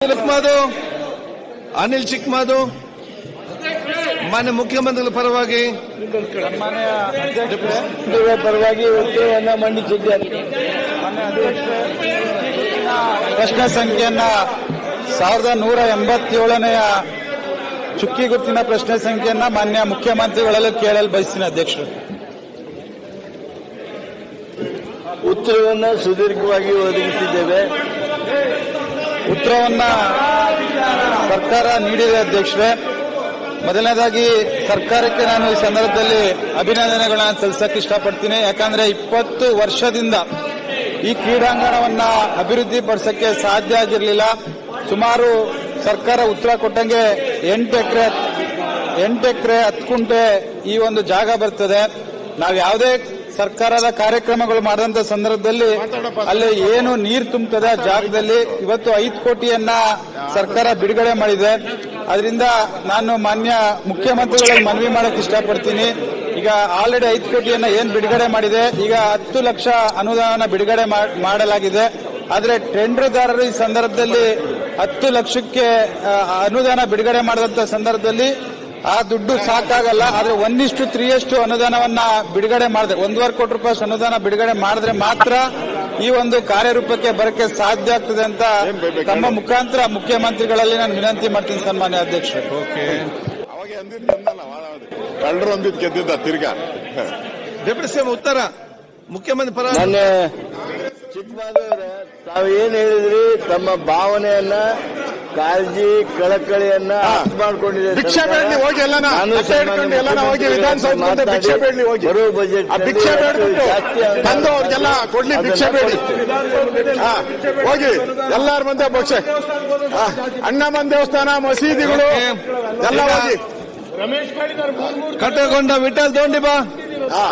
ಚಿಕ್ಕಮಾದು ಅನಿಲ್ ಚಿಕ್ಮಾದು ಮಾನ್ಯ ಮುಖ್ಯಮಂತ್ರಿಗಳ ಪರವಾಗಿ ಪರವಾಗಿ ಒತ್ತುವನ್ನ ಮಂಡಿಸಿದ್ದಾರೆ ಪ್ರಶ್ನೆ ಸಂಖ್ಯೆಯನ್ನ ಸಾವಿರದ ನೂರ ಎಂಬತ್ತೇಳನೆಯ ಚುಕ್ಕಿ ಗುರುತಿನ ಪ್ರಶ್ನೆ ಸಂಖ್ಯೆಯನ್ನ ಮಾನ್ಯ ಮುಖ್ಯಮಂತ್ರಿಗಳಲ್ಲೂ ಕೇಳಲು ಬಯಸ್ತೀನಿ ಅಧ್ಯಕ್ಷರು. ಉತ್ತರವನ್ನು ಸುದೀರ್ಘವಾಗಿ ಒದಗಿಸಿದ್ದೇವೆ. ಉತ್ತರವನ್ನ ಸರ್ಕಾರ ನೀಡಿದೆ ಅಧ್ಯಕ್ಷರೇ. ಮೊದಲನೇದಾಗಿ ಸರ್ಕಾರಕ್ಕೆ ನಾನು ಈ ಸಂದರ್ಭದಲ್ಲಿ ಅಭಿನಂದನೆಗಳನ್ನ ಸಲ್ಲಿಸಕ್ಕೆ ಇಷ್ಟಪಡ್ತೀನಿ. ಯಾಕಂದ್ರೆ ಇಪ್ಪತ್ತು ವರ್ಷದಿಂದ ಈ ಕ್ರೀಡಾಂಗಣವನ್ನ ಅಭಿವೃದ್ಧಿ ಪಡಿಸಕ್ಕೆ ಸಾಧ್ಯ ಆಗಿರಲಿಲ್ಲ. ಸುಮಾರು ಸರ್ಕಾರ ಉತ್ತರ ಕೊಟ್ಟಂಗೆ ಎಂಟು ಎಕರೆ ಎಂಟು ಎಕರೆ ಹತ್ತು ಕುಂಟೆ ಈ ಒಂದು ಜಾಗ ಬರ್ತದೆ. ನಾವು ಯಾವುದೇ ಸರ್ಕಾರದ ಕಾರ್ಯಕ್ರಮಗಳು ಮಾಡಿದಂತ ಸಂದರ್ಭದಲ್ಲಿ ಅಲ್ಲಿ ಏನು ನೀರು ತುಂಬುತ್ತದೆ ಜಾಗದಲ್ಲಿ ಇವತ್ತು ಐದು ಕೋಟಿಯನ್ನ ಸರ್ಕಾರ ಬಿಡುಗಡೆ ಮಾಡಿದೆ. ಅದರಿಂದ ನಾನು ಮಾನ್ಯ ಮುಖ್ಯಮಂತ್ರಿಗಳಿಗೆ ಮನವಿ ಮಾಡಕ್ಕೆ ಇಷ್ಟಪಡ್ತೀನಿ. ಈಗ ಆಲ್ರೆಡಿ ಐದು ಕೋಟಿಯನ್ನ ಏನ್ ಬಿಡುಗಡೆ ಮಾಡಿದೆ? ಈಗ ಹತ್ತು ಲಕ್ಷ ಅನುದಾನ ಬಿಡುಗಡೆ ಮಾಡಲಾಗಿದೆ. ಆದರೆ ಟೆಂಡರ್ದಾರರು ಈ ಸಂದರ್ಭದಲ್ಲಿ ಹತ್ತು ಲಕ್ಷಕ್ಕೆ ಅನುದಾನ ಬಿಡುಗಡೆ ಮಾಡಿದಂತ ಸಂದರ್ಭದಲ್ಲಿ ಆ ದುಡ್ಡು ಸಾಕಾಗಲ್ಲ ಆದ್ರೆ ಒಂದಿಷ್ಟು ತ್ರೀಯಷ್ಟು ಅನುದಾನವನ್ನ ಬಿಡುಗಡೆ ಮಾಡಿದ್ರೆ ಒಂದೂವರೆ ಕೋಟಿ ರೂಪಾಯಿ ಅನುದಾನ ಬಿಡುಗಡೆ ಮಾಡಿದ್ರೆ ಮಾತ್ರ ಈ ಒಂದು ಕಾರ್ಯರೂಪಕ್ಕೆ ಬರಕ್ಕೆ ಸಾಧ್ಯ ಆಗ್ತದೆ ಅಂತ ತಮ್ಮ ಮುಖಾಂತರ ಮುಖ್ಯಮಂತ್ರಿಗಳಲ್ಲಿ ನಾನು ವಿನಂತಿ ಮಾಡ್ತೀನಿ ಸನ್ಮಾನ್ಯ ಅಧ್ಯಕ್ಷರು. ಕಳ್ಳರು ಅಂದಿದ್ ಗೆದ್ದಿದ್ದ ತಿರ್ಗಾ. ಡೆಪ್ಯೂಟಿ ಸಿಎಂ ಉತ್ತರ. ಮುಖ್ಯಮಂತ್ರಿ ಪರ ಚಿಕ್ಕಮಾದವರೇ ತಾವು ಏನ್ ಹೇಳಿದ್ರಿ? ತಮ್ಮ ಭಾವನೆಯನ್ನ ಕಾಳಜಿ ಕಳಕಳಿಯನ್ನ ಮಾಡ್ಕೊಂಡಿದೆ ಭಿಕ್ಷೆ ಬೇಡಲಿ ಹೋಗಿ ಎಲ್ಲನ ಹಿಡ್ಕೊಂಡು ಎಲ್ಲನ ಹೋಗಿ ವಿಧಾನಸೌಧ ಮುಂದೆ ಭಿಕ್ಷೆ ಬೇಡಲಿ ಹೋಗಿ. ಬರೋ ಬಜೆಟ್ ಆ ಭಿಕ್ಷೆ ಬೇಡ್ಬಿಟ್ಟು ಬಂದು ಅವ್ರಿಗೆಲ್ಲ ಕೊಡ್ಲಿ ಭಿಕ್ಷೆ ಬೇಡಿ ಹಾ, ಹೋಗಿ. ಎಲ್ಲಾರ ಮುಂದೆ ಭಿಕ್ಷೆ. ಹಾ, ಅಣ್ಣಮ್ಮನ ದೇವಸ್ಥಾನ ಮಸೀದಿಗಳು ಎಲ್ಲ ಹೋಗಿ. ಕಟ್ಟಕೊಂಡ ವಿಠಲ್ ತಗೊಂಡಿ ಬಾ. ಹಾ.